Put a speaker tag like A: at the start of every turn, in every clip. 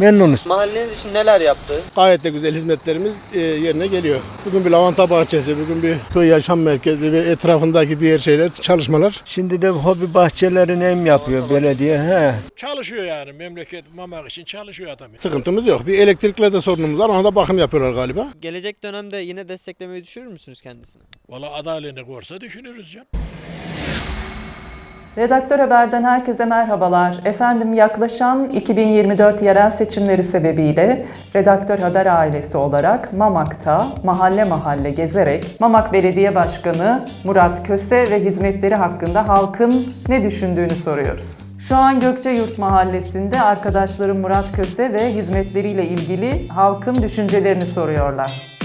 A: Memnunuz.
B: Mahalleniz için neler yaptı?
C: Gayet de güzel hizmetlerimiz e, yerine geliyor. Bugün bir lavanta bahçesi, bugün bir köy yaşam merkezi ve etrafındaki diğer şeyler, çalışmalar.
A: Şimdi de hobi bahçelerini hem yapıyor belediye. He.
D: Çalışıyor yani memleket mamak için çalışıyor adam.
C: Sıkıntımız yok. Bir elektriklerde sorunumuz var. Ona da bakım yapıyorlar galiba.
B: Gelecek dönemde yine desteklemeyi düşünür müsünüz kendisini?
D: Valla adalini korsa düşünürüz ya.
E: Redaktör Haber'den herkese merhabalar. Efendim yaklaşan 2024 yerel seçimleri sebebiyle Redaktör Haber ailesi olarak Mamak'ta mahalle mahalle gezerek Mamak Belediye Başkanı Murat Köse ve hizmetleri hakkında halkın ne düşündüğünü soruyoruz. Şu an Gökçeyurt Mahallesi'nde arkadaşlarım Murat Köse ve hizmetleriyle ilgili halkın düşüncelerini soruyorlar.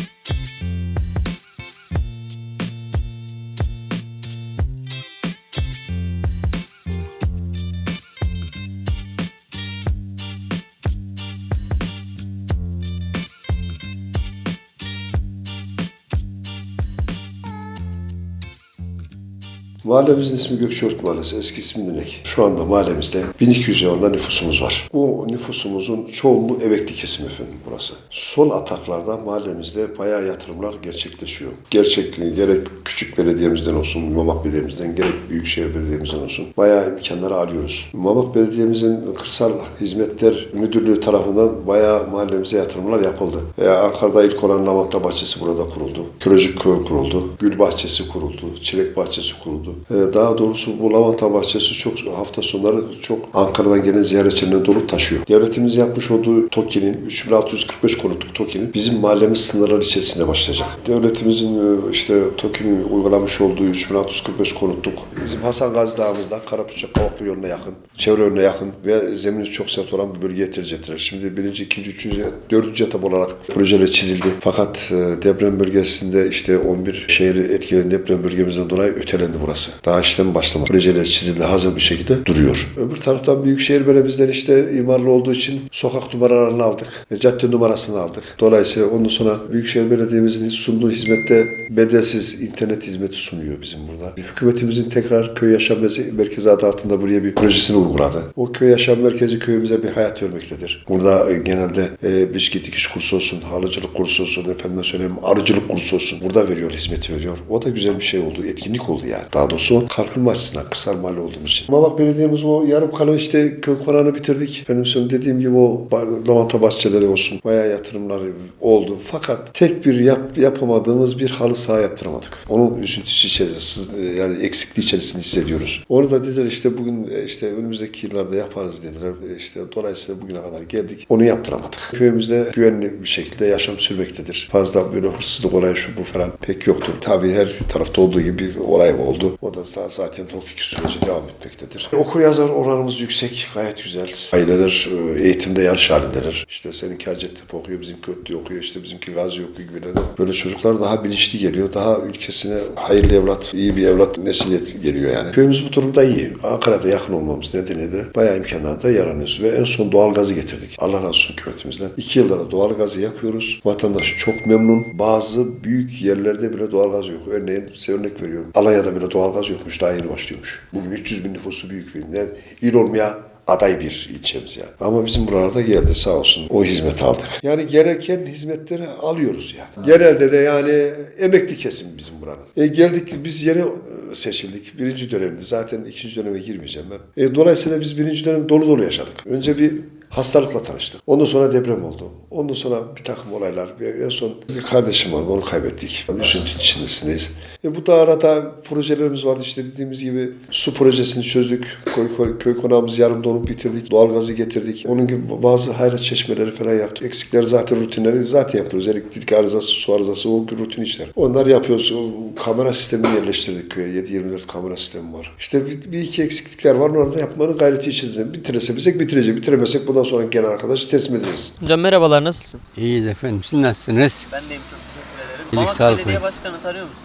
F: Mahallemizin ismi Gökçeort Mahallesi, eski ismi Dinek. Şu anda mahallemizde 1200 civarında nüfusumuz var. Bu nüfusumuzun çoğunluğu emekli kesim efendim burası. Son ataklarda mahallemizde bayağı yatırımlar gerçekleşiyor. Gerçek gerek küçük belediyemizden olsun, Mamak Belediye'mizden gerek Büyükşehir Belediye'mizden olsun bayağı imkanları arıyoruz. Mamak Belediye'mizin Kırsal Hizmetler Müdürlüğü tarafından bayağı mahallemize yatırımlar yapıldı. Ve Ankara'da ilk olan Lavanta Bahçesi burada kuruldu. Kölocuk Köy kuruldu. Gül Bahçesi kuruldu. Çilek Bahçesi kuruldu. Ee, Daha doğrusu bu lavanta bahçesi çok hafta sonları çok Ankara'dan gelen ziyaretçilerine dolu taşıyor. Devletimiz yapmış olduğu TOKİ'nin 3645 konutluk TOKİ'nin bizim mahallemiz sınırları içerisinde başlayacak. Devletimizin e, işte TOKİ'nin uygulamış olduğu 3645 konutluk bizim Hasan Gazi Dağımızda Karapuşak Kavaklı yoluna yakın, çevre yoluna yakın ve zemini çok sert olan bir bölgeye tercih. Şimdi birinci, ikinci, üçüncü, dördüncü etap olarak projeler çizildi. Fakat e, deprem bölgesinde işte 11 şehri etkileyen deprem bölgemizden dolayı ötelendi burası. Daha işlem başlamadı. Projeler çizildi hazır bir şekilde duruyor. Öbür taraftan Büyükşehir Belediye'mizden işte imarlı olduğu için sokak numaralarını aldık. Cadde numarasını aldık. Dolayısıyla ondan sonra Büyükşehir Belediye'mizin sunduğu hizmette bedelsiz internet hizmeti sunuyor bizim burada. Hükümetimizin tekrar köy yaşam merkezi adı altında buraya bir projesini uyguladı. O köy yaşam merkezi köyümüze bir hayat vermektedir. Burada e, genelde e, bisküvi dikiş kursu olsun, halıcılık kursu olsun, efendime söyleyeyim arıcılık kursu olsun. Burada veriyor, hizmeti veriyor. O da güzel bir şey oldu, etkinlik oldu yani. Daha doğrusu kalkınma açısından kırsal mahalle olduğumuz için. Mamak Belediye'miz o yarım kalan işte köy konağını bitirdik. Efendim sonra dediğim gibi o lavanta bahçeleri olsun. Bayağı yatırımlar oldu. Fakat tek bir yap, yapamadığımız bir halı saha yaptıramadık. Onun üzüntüsü içerisinde yani eksikliği içerisinde hissediyoruz. Onu da dediler işte bugün e, işte önümüzdeki yıllarda yaparız dediler. E, İşte dolayısıyla bugüne kadar geldik. Onu yaptıramadık. Köyümüzde güvenli bir şekilde yaşam sürmektedir. Fazla böyle hırsızlık olayı şu bu falan pek yoktur. Tabii her tarafta olduğu gibi bir olay oldu. O da za- zaten TOKİ süreci devam etmektedir. Okur yazar oranımız yüksek. Gayet güzel. Aileler e, eğitimde yarış halindeler. İşte seninki Hacettepe okuyor, bizimki Ötlü okuyor, işte bizimki Gazi okuyor gibilerden. Böyle çocuklar daha bilinçli geliyor. Daha ülkesine hayırlı evlat, iyi bir evlat nesil geliyor yani. Köyümüz bu durumda iyi. Ankara'da yakın olmamız nedeniyle de bayağı imkanlarda yaranıyoruz. Ve en son doğal gazı getirdik. Allah razı olsun hükümetimizden. İki yılda da doğal gazı yakıyoruz. Vatandaş çok memnun. Bazı büyük yerlerde bile doğal gaz yok. Örneğin size örnek veriyorum. Alanya'da bile doğal gaz yokmuş. Daha yeni başlıyormuş. Bugün 300 bin nüfusu büyük. Yani il olmaya aday bir ilçemiz yani. Ama bizim buralarda geldi sağ olsun. O hizmeti aldık. Yani gereken hizmetleri alıyoruz yani. Genelde de yani emekli kesim bizim buranın. E geldik biz yeni e, seçildik. Birinci dönemde zaten ikinci döneme girmeyeceğim ben. E, dolayısıyla biz birinci dönem dolu dolu yaşadık. Önce bir hastalıkla tanıştık. Ondan sonra deprem oldu. Ondan sonra bir takım olaylar. En son bir kardeşim vardı onu kaybettik. Üzüntü içindesindeyiz. E bu da arada projelerimiz vardı işte dediğimiz gibi su projesini çözdük. Köy, köy, köy konağımızı yarım donup bitirdik. Doğalgazı getirdik. Onun gibi bazı hayrat çeşmeleri falan yaptık. Eksikleri zaten rutinleri zaten yapıyoruz. Elektrik arızası, su arızası o rutin işler. Onlar yapıyoruz. O kamera sistemini yerleştirdik köye. 7-24 kamera sistemi var. İşte bir, bir iki eksiklikler var. Onları da yapmanın gayreti içindeyiz. Bitirebilsek bitireceğiz. Bitiremezsek bundan sonra gelen arkadaşı teslim edeceğiz.
B: Hocam merhabalar nasılsın?
G: İyiyiz efendim. Siz nasılsınız?
B: Ben deyim çok teşekkür ederim.
G: İyilik,
B: Mamak
G: sağlık
B: Belediye
G: buyurun.
B: Başkanı tanıyor musunuz?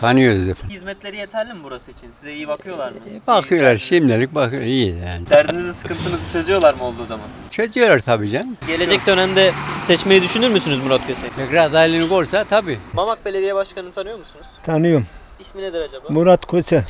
G: Tanıyoruz efendim.
B: Hizmetleri yeterli mi burası için? Size iyi bakıyorlar mı?
G: E, Bakıyorlar şimdilik bakıyor. iyi yani.
B: Derdinizi, sıkıntınızı çözüyorlar mı olduğu zaman?
G: Çözüyorlar tabii canım.
B: Gelecek dönemde seçmeyi düşünür müsünüz Murat Köse'yi?
G: Tekrar adaylığını olsa tabii.
B: Mamak Belediye Başkanı tanıyor musunuz?
A: Tanıyorum.
B: İsmi nedir acaba?
A: Murat Köse.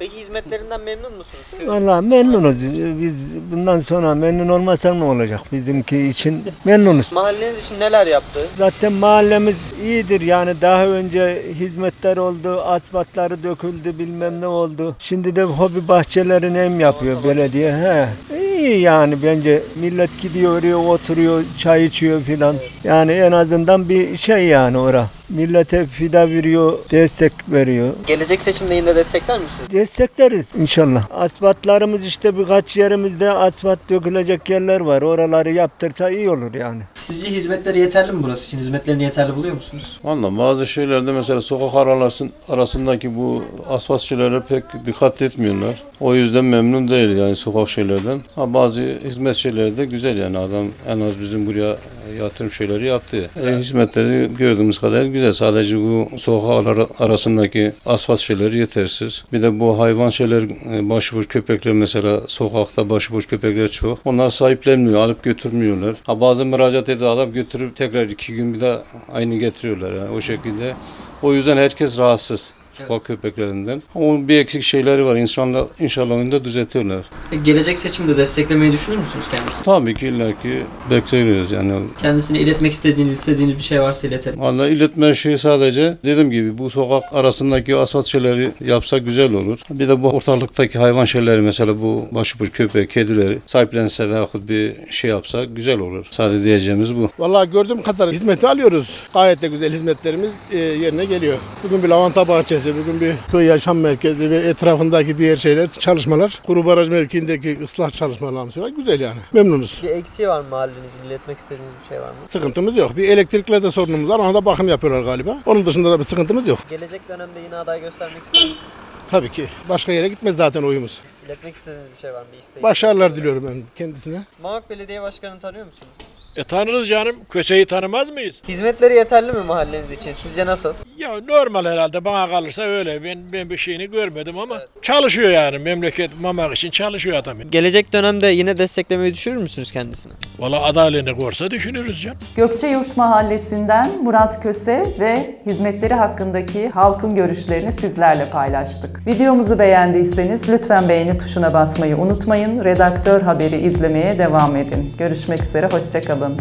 B: Peki hizmetlerinden memnun musunuz?
A: Vallahi memnunuz. Biz bundan sonra memnun olmasak ne olacak? Bizimki için memnunuz.
B: Mahalleniz için neler yaptı?
A: Zaten mahallemiz iyidir yani daha önce hizmetler oldu, asfaltları döküldü bilmem ne oldu. Şimdi de hobi bahçelerini hem yapıyor belediye. He. İyi yani bence millet gidiyor oraya oturuyor, çay içiyor filan. Yani en azından bir şey yani ora. Millete fida veriyor, destek veriyor.
B: Gelecek seçimde yine destekler misiniz?
A: Destekleriz inşallah. Asfaltlarımız işte birkaç yerimizde asfalt dökülecek yerler var. Oraları yaptırsa iyi olur yani.
B: Sizce hizmetleri yeterli mi burası için? Hizmetlerini yeterli buluyor musunuz?
H: Valla bazı şeylerde mesela sokak aralasın, arasındaki bu asfalt şeylere pek dikkat etmiyorlar. O yüzden memnun değil yani sokak şeylerden. Ha bazı hizmet şeyleri de güzel yani adam en az bizim buraya yatırım şeyleri yaptı. E, hizmetleri gördüğümüz kadar güzel. Sadece bu sokak ara- arasındaki asfalt şeyleri yetersiz. Bir de bu hayvan şeyler e, başıboş köpekler mesela sokakta başıboş köpekler çok. Onlar sahiplenmiyor, alıp götürmüyorlar. Ha bazı müracaat ediyor adam götürüp tekrar iki gün bir daha aynı getiriyorlar yani o şekilde. O yüzden herkes rahatsız sokak köpeklerinden. Ama bir eksik şeyleri var. İnşallah, inşallah onu da düzeltiyorlar.
B: Gelecek seçimde desteklemeyi düşünür müsünüz kendisini?
H: Tabii ki illaki bekliyoruz yani.
B: Kendisine iletmek istediğiniz, istediğiniz bir şey varsa iletelim.
H: Valla iletme şeyi sadece dediğim gibi bu sokak arasındaki asfalt şeyleri yapsak güzel olur. Bir de bu ortalıktaki hayvan şeyleri mesela bu başıboş köpek, kedileri sahiplense veyahut bir şey yapsa güzel olur. Sadece diyeceğimiz bu.
C: Vallahi gördüğüm kadar hizmeti alıyoruz. Gayet de güzel hizmetlerimiz e, yerine geliyor. Bugün bir lavanta bahçesi, bugün bir köy yaşam merkezi ve etrafındaki diğer şeyler, çalışmalar. Kuru baraj mevkiindeki ıslah çalışmalarımız var. Güzel yani. Memnunuz.
B: Bir eksiği var mı mahallenizin? İletmek istediğiniz bir şey var mı?
C: Sıkıntımız yok. Bir elektriklerde sorunumuz var. Ona da bakım yapıyorlar galiba. Onun dışında da bir sıkıntımız yok.
B: Gelecek dönemde yine aday göstermek ister misiniz?
C: Tabii ki. Başka yere gitmez zaten oyumuz.
B: İletmek istediğiniz bir şey var mı? Bir isteğiniz?
C: Başarılar diliyorum ben kendisine.
B: Mamak Belediye Başkanı'nı tanıyor musunuz?
D: E tanırız canım. Köseyi tanımaz mıyız?
B: Hizmetleri yeterli mi mahalleniz için? Sizce nasıl?
D: Ya normal herhalde bana kalırsa öyle. Ben ben bir şeyini görmedim ama çalışıyor yani. Memleket mamak için çalışıyor adam.
B: Gelecek dönemde yine desteklemeyi düşünür müsünüz kendisini?
D: Valla adalini görse düşünürüz canım.
E: Gökçeyurt Mahallesi'nden Murat Köse ve hizmetleri hakkındaki halkın görüşlerini sizlerle paylaştık. Videomuzu beğendiyseniz lütfen beğeni tuşuna basmayı unutmayın. Redaktör haberi izlemeye devam edin. Görüşmek üzere, hoşçakalın.